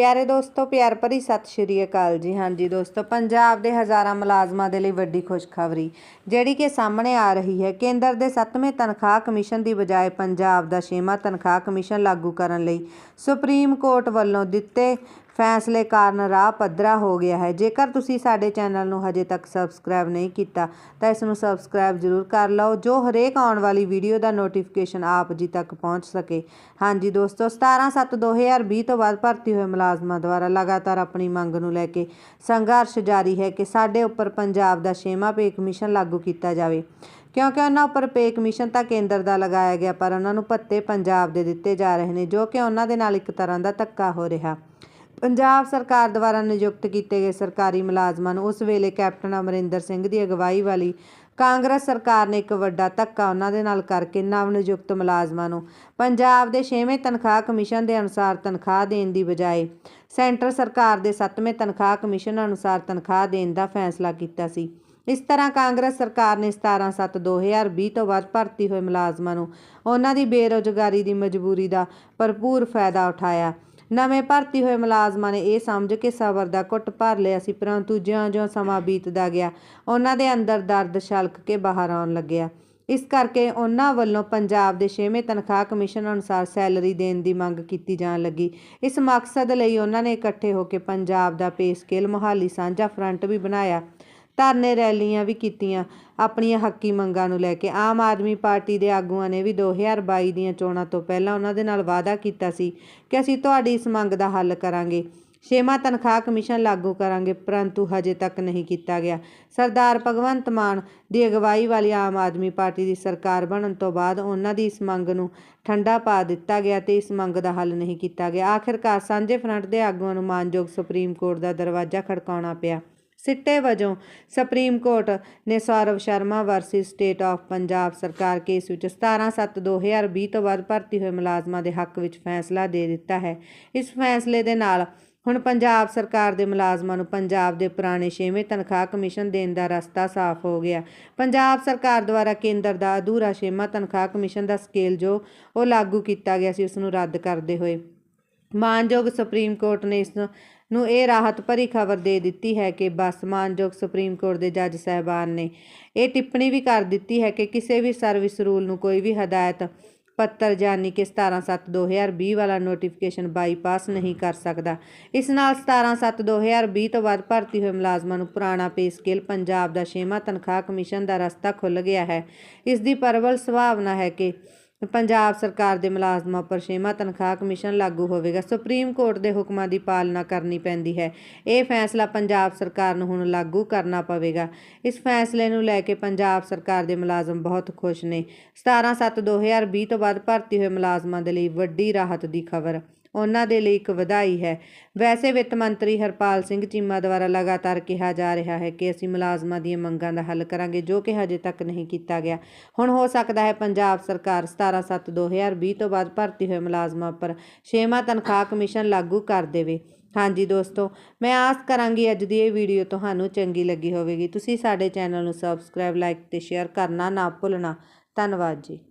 ਪਿਆਰੇ ਦੋਸਤੋ, ਪਿਆਰ ਭਰੀ ਸਤਿ ਸ਼੍ਰੀ ਅਕਾਲ ਜੀ। ਹਾਂਜੀ ਦੋਸਤੋ, ਪੰਜਾਬ ਦੇ ਹਜ਼ਾਰਾਂ ਮੁਲਾਜ਼ਮਾਂ ਦੇ ਲਈ ਵੱਡੀ ਖੁਸ਼ਖਬਰੀ, ਜਿਹੜੀ ਕਿ ਸਾਹਮਣੇ ਆ ਰਹੀ ਹੈ। ਕੇਂਦਰ ਦੇ 7ਵੇਂ ਤਨਖਾਹ ਕਮਿਸ਼ਨ ਦੀ ਬਜਾਏ ਪੰਜਾਬ ਦਾ 6ਵਾਂ ਤਨਖਾਹ ਕਮਿਸ਼ਨ ਲਾਗੂ ਕਰਨ ਲਈ ਸੁਪਰੀਮ ਕੋਰਟ ਵੱਲੋਂ ਦਿੱਤੇ ਫੈਸਲੇ ਕਾਰਨ ਰਾਹ ਪੱਧਰਾ ਹੋ ਗਿਆ ਹੈ। ਜੇਕਰ ਤੁਸੀਂ ਸਾਡੇ ਚੈਨਲ ਨੂੰ ਹਜੇ ਤੱਕ ਸਬਸਕ੍ਰਾਈਬ ਨਹੀਂ ਕੀਤਾ, ਤਾਂ ਇਸ ਨੂੰ ਸਬਸਕ੍ਰਾਈਬ ਜ਼ਰੂਰ ਕਰ ਲਓ, ਜੋ ਹਰੇਕ ਆਉਣ ਵਾਲੀ ਵੀਡੀਓ ਦਾ ਨੋਟੀਫਿਕੇਸ਼ਨ ਆਪ ਜੀ ਤੱਕ ਪਹੁੰਚ ਸਕੇ। ਹਾਂਜੀ ਦੋਸਤੋ 17/7/2020 ਤੋਂ ਬਾਅਦ ਭਰਤੀ ਹੋਏ ਮੁਲਾਜ਼ਮਾਂ ਦੁਆਰਾ ਲਗਾਤਾਰ ਆਪਣੀ ਮੰਗ ਨੂੰ ਲੈ ਕੇ ਸੰਘਰਸ਼ ਜਾਰੀ ਹੈ ਕਿ ਸਾਡੇ ਉੱਪਰ ਪੰਜਾਬ ਦਾ ਛੇਵਾਂ ਪੇ ਕਮਿਸ਼ਨ ਲਾਗੂ ਕੀਤਾ ਜਾਵੇ। ਕਿਉਂਕਿ ਉਹਨਾਂ ਉੱਪਰ ਪੇ ਕਮਿਸ਼ਨ ਤਾਂ ਕੇਂਦਰ ਦਾ ਲਗਾਇਆ ਗਿਆ, ਪਰ ਉਹਨਾਂ ਨੂੰ ਭੱਤੇ ਪੰਜਾਬ ਦੇ ਦਿੱਤੇ ਜਾ ਰਹੇ ਨੇ, ਜੋ ਕਿ ਉਹਨਾਂ ਦੇ ਨਾਲ ਇੱਕ ਤਰ੍ਹਾਂ ਦਾ ਧੱਕਾ ਹੋ ਰਿਹਾ। ਪੰਜਾਬ ਸਰਕਾਰ ਦੁਆਰਾ ਨਿਯੁਕਤ ਕੀਤੇ ਗਏ ਸਰਕਾਰੀ ਮੁਲਾਜ਼ਮਾਂ ਨੂੰ ਉਸ ਵੇਲੇ ਕੈਪਟਨ ਅਮਰਿੰਦਰ ਸਿੰਘ ਦੀ ਅਗਵਾਈ ਵਾਲੀ ਕਾਂਗਰਸ ਸਰਕਾਰ ਨੇ ਇੱਕ ਵੱਡਾ ਧੱਕਾ ਉਹਨਾਂ ਦੇ ਨਾਲ ਕਰਕੇ ਨਵ ਨਿਯੁਕਤ ਮੁਲਾਜ਼ਮਾਂ ਨੂੰ ਪੰਜਾਬ ਦੇ 6ਵੇਂ ਤਨਖਾਹ ਕਮਿਸ਼ਨ ਦੇ ਅਨੁਸਾਰ ਤਨਖਾਹ ਦੇਣ ਦੀ ਬਜਾਏ ਸੈਂਟਰ ਸਰਕਾਰ ਦੇ 7ਵੇਂ ਤਨਖਾਹ ਕਮਿਸ਼ਨ ਅਨੁਸਾਰ ਤਨਖਾਹ ਦੇਣ ਦਾ ਫੈਸਲਾ ਕੀਤਾ ਸੀ। ਇਸ ਤਰ੍ਹਾਂ ਕਾਂਗਰਸ ਸਰਕਾਰ ਨੇ 17/7/2020 ਤੋਂ ਬਾਅਦ ਭਰਤੀ ਹੋਏ ਮੁਲਾਜ਼ਮਾਂ ਨੂੰ ਉਹਨਾਂ ਦੀ ਬੇਰੁਜ਼ਗਾਰੀ ਦੀ ਮਜਬੂਰੀ ਦਾ ਭਰਪੂਰ ਫਾਇਦਾ ਉਠਾਇਆ। ਨਵੇਂ ਭਰਤੀ ਹੋਏ ਮੁਲਾਜ਼ਮਾਂ ਨੇ ਇਹ ਸਮਝ ਕੇ ਸਬਰ ਦਾ ਕੁੱਟ ਭਰ ਲਿਆ ਸੀ, ਪਰੰਤੂ ਜਿਉਂ-ਜਿਉਂ ਸਮਾਂ ਬੀਤਦਾ ਗਿਆ, ਉਹਨਾਂ ਦੇ ਅੰਦਰ ਦਰਦ ਛਲਕ ਕੇ ਬਾਹਰ ਆਉਣ ਲੱਗਿਆ। ਇਸ ਕਰਕੇ ਉਹਨਾਂ ਵੱਲੋਂ ਪੰਜਾਬ ਦੇ 6ਵੇਂ ਤਨਖਾਹ ਕਮਿਸ਼ਨ ਅਨੁਸਾਰ ਸੈਲਰੀ ਦੇਣ ਦੀ ਮੰਗ ਕੀਤੀ ਜਾਣ ਲੱਗੀ। ਇਸ ਮਕਸਦ ਲਈ ਉਹਨਾਂ ਨੇ ਇਕੱਠੇ ਹੋ ਕੇ ਪੰਜਾਬ ਦਾ ਪੇ ਸਕੇਲ ਮੁਹਾਲੀ ਸਾਂਝਾ ਫਰੰਟ ਵੀ ਬਣਾਇਆ। ਧਰਨੇ ਰੈਲੀਆਂ ਵੀ ਕੀਤੀਆਂ। ਆਪਣੀਆਂ ਹੱਕੀ ਮੰਗਾਂ ਨੂੰ ਲੈ ਕੇ ਆਮ ਆਦਮੀ ਪਾਰਟੀ ਦੇ ਆਗੂਆਂ ਨੇ ਵੀ 2022 ਦੀਆਂ ਚੋਣਾਂ ਤੋਂ ਪਹਿਲਾਂ ਉਹਨਾਂ ਦੇ ਨਾਲ ਵਾਅਦਾ ਕੀਤਾ ਸੀ ਕਿ ਅਸੀਂ ਤੁਹਾਡੀ ਇਸ ਮੰਗ ਦਾ ਹੱਲ ਕਰਾਂਗੇ। ਛੇਵਾਂ ਤਨਖਾਹ ਕਮਿਸ਼ਨ ਲਾਗੂ ਕਰਾਂਗੇ, ਪਰੰਤੂ ਹਜੇ ਤੱਕ ਨਹੀਂ ਕੀਤਾ ਗਿਆ। ਸਰਦਾਰ ਭਗਵੰਤ ਮਾਨ ਦੀ ਅਗਵਾਈ ਵਾਲੀ ਆਮ ਆਦਮੀ ਪਾਰਟੀ ਦੀ ਸਰਕਾਰ ਬਣਨ ਤੋਂ ਬਾਅਦ ਉਹਨਾਂ ਦੀ ਇਸ ਮੰਗ ਨੂੰ ਠੰਡਾ ਪਾ ਦਿੱਤਾ ਗਿਆ ਤੇ ਇਸ ਮੰਗ ਦਾ ਹੱਲ ਨਹੀਂ ਕੀਤਾ ਗਿਆ। ਆਖਿਰਕਾਰ ਸਾਂਝੇ ਫਰੰਟ ਦੇ ਆਗੂਆਂ ਨੂੰ ਮਾਨਯੋਗ ਸੁਪਰੀਮ ਕੋਰਟ ਦਾ ਦਰਵਾਜ਼ਾ ਖੜਕਾਉਣਾ ਪਿਆ। ਸਿੱਟੇ ਵਜੋਂ ਸੁਪਰੀਮ ਕੋਰਟ ਨੇ Saurav Sharma versus state of Punjab ਸਰਕਾਰ ਕੇਸ ਵਿੱਚ 17/7/2020 ਤੋਂ ਬਾਅਦ ਭਰਤੀ ਹੋਏ ਮੁਲਾਜ਼ਮਾਂ ਦੇ ਹੱਕ ਵਿੱਚ ਫੈਸਲਾ ਦੇ ਦਿੱਤਾ ਹੈ। ਇਸ ਫੈਸਲੇ ਦੇ ਨਾਲ ਹੁਣ ਪੰਜਾਬ ਸਰਕਾਰ ਦੇ ਮੁਲਾਜ਼ਮਾਂ ਨੂੰ ਪੰਜਾਬ ਦੇ ਪੁਰਾਣੇ 6ਵੇਂ ਤਨਖਾਹ ਕਮਿਸ਼ਨ ਦੇਣ ਦਾ ਰਸਤਾ ਸਾਫ਼ ਹੋ ਗਿਆ। ਪੰਜਾਬ ਸਰਕਾਰ ਦੁਆਰਾ ਕੇਂਦਰ ਦਾ ਅਧੂਰਾ 6ਵਾਂ ਤਨਖਾਹ ਕਮਿਸ਼ਨ ਦਾ ਸਕੇਲ ਜੋ ਉਹ ਲਾਗੂ ਕੀਤਾ ਗਿਆ ਸੀ, ਉਸ ਨੂੰ ਰੱਦ ਕਰਦੇ ਹੋਏ ਮਾਨਯੋਗ ਸੁਪਰੀਮ ਕੋਰਟ ਨੇ ਇਸ ਨੂੰ ਇਹ ਰਾਹਤ ਭਰੀ ਖਬਰ ਦੇ ਦਿੱਤੀ ਹੈ ਕਿ ਬਸ ਮਾਨਯੋਗ ਸੁਪਰੀਮ ਕੋਰਟ ਦੇ ਜੱਜ ਸਾਹਿਬਾਨ ਨੇ ਇਹ ਟਿੱਪਣੀ ਵੀ ਕਰ ਦਿੱਤੀ ਹੈ ਕਿ ਕਿਸੇ ਵੀ ਸਰਵਿਸ ਰੂਲ ਨੂੰ ਕੋਈ ਵੀ ਹਦਾਇਤ ਪੱਤਰ ਜਾਨੀ ਕਿ 17/7/2020 ਵਾਲਾ ਨੋਟੀਫਿਕੇਸ਼ਨ ਬਾਈਪਾਸ ਨਹੀਂ ਕਰ ਸਕਦਾ। ਇਸ ਨਾਲ 17/7/2020 ਤੋਂ ਬਾਅਦ ਭਰਤੀ ਹੋਏ ਮੁਲਾਜ਼ਮਾਂ ਨੂੰ ਪੁਰਾਣਾ ਪੇ ਸਕੇਲ ਪੰਜਾਬ ਦਾ 6ਵਾਂ ਤਨਖਾਹ ਕਮਿਸ਼ਨ ਦਾ ਰਸਤਾ ਖੁੱਲ ਗਿਆ ਹੈ। ਇਸ ਦੀ ਪ੍ਰਬਲ ਸੰਭਾਵਨਾ ਹੈ ਕਿ ਪੰਜਾਬ ਸਰਕਾਰ ਦੇ ਮੁਲਾਜ਼ਮਾਂ ਉੱਪਰ ਛੇਵਾਂ ਤਨਖਾਹ ਕਮਿਸ਼ਨ ਲਾਗੂ ਹੋਵੇਗਾ। ਸੁਪਰੀਮ ਕੋਰਟ ਦੇ ਹੁਕਮਾਂ ਦੀ ਪਾਲਣਾ ਕਰਨੀ ਪੈਂਦੀ ਹੈ। ਇਹ ਫੈਸਲਾ ਪੰਜਾਬ ਸਰਕਾਰ ਨੂੰ ਹੁਣ ਲਾਗੂ ਕਰਨਾ ਪਵੇਗਾ। ਇਸ ਫੈਸਲੇ ਨੂੰ ਲੈ ਕੇ ਪੰਜਾਬ ਸਰਕਾਰ ਦੇ ਮੁਲਾਜ਼ਮ ਬਹੁਤ ਖੁਸ਼ ਨੇ। 17/7/2020 ਤੋਂ ਬਾਅਦ ਭਰਤੀ ਹੋਏ ਮੁਲਾਜ਼ਮਾਂ ਦੇ ਲਈ ਵੱਡੀ ਰਾਹਤ ਦੀ ਖਬਰ। ਉਹਨਾਂ ਦੇ ਲਈ ਇੱਕ ਵਧਾਈ ਹੈ। ਵੈਸੇ ਵਿੱਤ ਮੰਤਰੀ ਹਰਪਾਲ ਸਿੰਘ ਚੀਮਾ ਦੁਆਰਾ ਲਗਾਤਾਰ ਕਿਹਾ ਜਾ ਰਿਹਾ ਹੈ ਕਿ ਅਸੀਂ ਮੁਲਾਜ਼ਮਾਂ ਦੀਆਂ ਮੰਗਾਂ ਦਾ ਹੱਲ ਕਰਾਂਗੇ, ਜੋ ਕਿ ਹਜੇ ਤੱਕ ਨਹੀਂ ਕੀਤਾ ਗਿਆ। ਹੁਣ ਹੋ ਸਕਦਾ ਹੈ ਪੰਜਾਬ ਸਰਕਾਰ 17/7/2020 ਤੋਂ ਬਾਅਦ ਭਰਤੀ ਹੋਏ ਮੁਲਾਜ਼ਮਾਂ ਉੱਪਰ 6ਵਾਂ ਤਨਖਾਹ ਕਮਿਸ਼ਨ ਲਾਗੂ ਕਰ ਦੇਵੇ। ਹਾਂਜੀ ਦੋਸਤੋ, ਮੈਂ ਆਸ ਕਰਾਂਗੀ ਅੱਜ ਦੀ ਇਹ ਵੀਡੀਓ ਤੁਹਾਨੂੰ ਚੰਗੀ ਲੱਗੀ ਹੋਵੇਗੀ। ਤੁਸੀਂ ਸਾਡੇ ਚੈਨਲ ਨੂੰ ਸਬਸਕ੍ਰਾਈਬ, ਲਾਈਕ ਤੇ ਸ਼ੇਅਰ ਕਰਨਾ ਨਾ ਭੁੱਲਣਾ। ਧੰਨਵਾਦ ਜੀ।